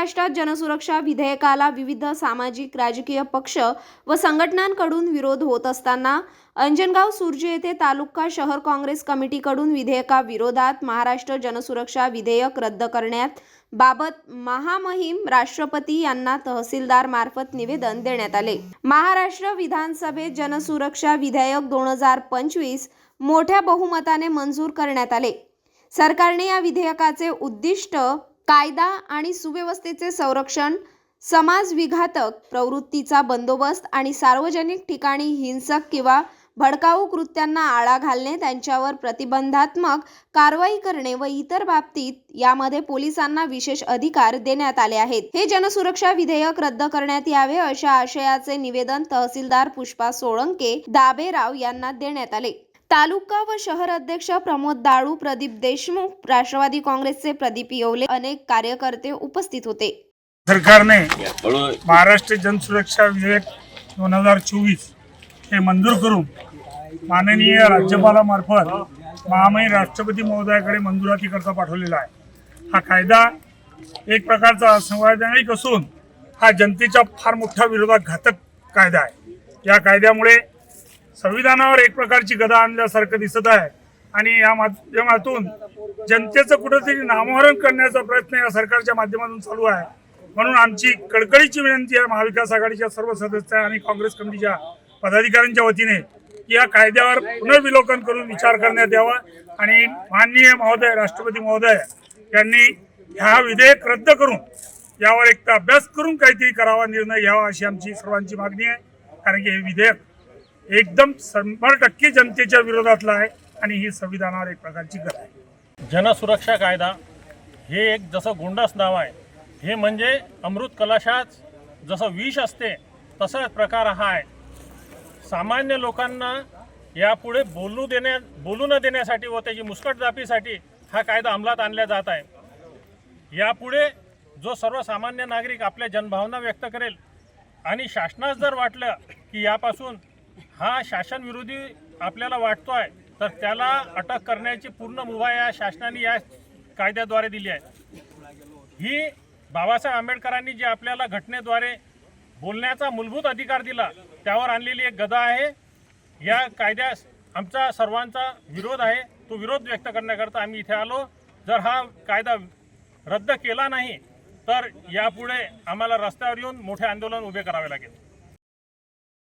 महाराष्ट्रात जनसुरक्षा विधेयकाला विविध सामाजिक राजकीय पक्ष व संघटनांकडून विरोध होत असताना अंजनगाव सुरजे येथे तालुका शहर काँग्रेस कमिटीकडून विधेयकाविरोधात महाराष्ट्र जनसुरक्षा विधेयक रद्द करण्यात बाबत महामहिम राष्ट्रपती यांना तहसीलदार मार्फत निवेदन देण्यात आले. महाराष्ट्र विधानसभेत जनसुरक्षा विधेयक दोन हजार पंचवीस मोठ्या बहुमताने मंजूर करण्यात आले. सरकारने या विधेयकाचे उद्दिष्ट कायदा आणि सुव्यवस्थेचे संरक्षण समाजविघातक प्रवृत्तीचा बंदोबस्त आणि सार्वजनिक ठिकाणी हिंसक किंवा भडकाऊ कृत्यांना आळा घालणे त्यांच्यावर प्रतिबंधात्मक कारवाई करणे व इतर बाबतीत यामध्ये पोलिसांना विशेष अधिकार देण्यात आले आहेत. हे जनसुरक्षा विधेयक रद्द करण्यात यावे अशा आशयाचे निवेदन तहसीलदार पुष्पा सोळंके दाबेराव यांना देण्यात आले. तालुका व शहर अध्यक्ष प्रमोद दाळू प्रदीप देशमुख राष्ट्रवादी काँग्रेसचे प्रदीप येवले अनेक कार्यकर्ते उपस्थित होते. सरकारने महाराष्ट्र जनसुरक्षा विधेयक दोन हजार चोवीस हे मंजूर करून माननीय राज्यपालामार्फत महामहिम राष्ट्रपती महोदयाकडे मंजुरातीकरता पाठवलेला आहे. हा कायदा एक प्रकारचा संवैधानिक असून हा जनतेच्या फार मोठ्या विरोधात घातक कायदा आहे. या कायद्यामुळे संविधानावर एक प्रकारची गदा आणल्यासारखं दिसत आहे. आणि या माध्यमातून जनतेचं कुठंतरी नामोहरण करण्याचा प्रयत्न या सरकारच्या माध्यमातून चालू आहे. म्हणून आमची कडकडीची विनंती आहे महाविकास आघाडीच्या सर्व सदस्य आणि काँग्रेस कमिटीच्या पदाधिकाऱ्यांच्या वतीने की या कायद्यावर पुनर्विलोकन करून विचार करण्यात यावा. आणि माननीय महोदय राष्ट्रपती महोदय यांनी हा विधेयक रद्द करून यावर एक अभ्यास करून काहीतरी करावा निर्णय घ्यावा अशी आमची सर्वांची मागणी आहे. कारण की हे विधेयक एकदम शंभर टक्के जनतेच्या विरोधातला आहे आणि ही संविधानावर एक प्रकारची गत आहे. जनसुरक्षा कायदा हे एक जसं गोंडास नाव आहे हे म्हणजे अमृत कलशात जसं विष असते तसाच प्रकार हा आहे. सामान्य लोकांना यापुढे बोलू देण्या बोलू न देण्यासाठी व त्याची मुस्कटदापीसाठी हा कायदा अंमलात आणला जात आहे. यापुढे जो सर्वसामान्य नागरिक आपल्या जनभावना व्यक्त करेल आणि शासनास जर वाटलं की यापासून हा शासनविरोधी आपल्याला वाटतो आहे तर त्याला अटक करण्याची पूर्ण मुभा या शासनाने या कायद्याद्वारे दिली आहे. ही बाबासाहेब आंबेडकरांनी जे आपल्याला घटनेद्वारे बोलण्याचा मूलभूत अधिकार दिला त्यावर आणलेली एक गदा आहे. या कायद्यास आमचा सर्वांचा विरोध आहे. तो विरोध व्यक्त करण्याकरता आम्ही इथे आलो. जर हा कायदा रद्द केला नाही तर यापुढे आम्हाला रस्त्यावर येऊन मोठे आंदोलन उभे करावे लागेल.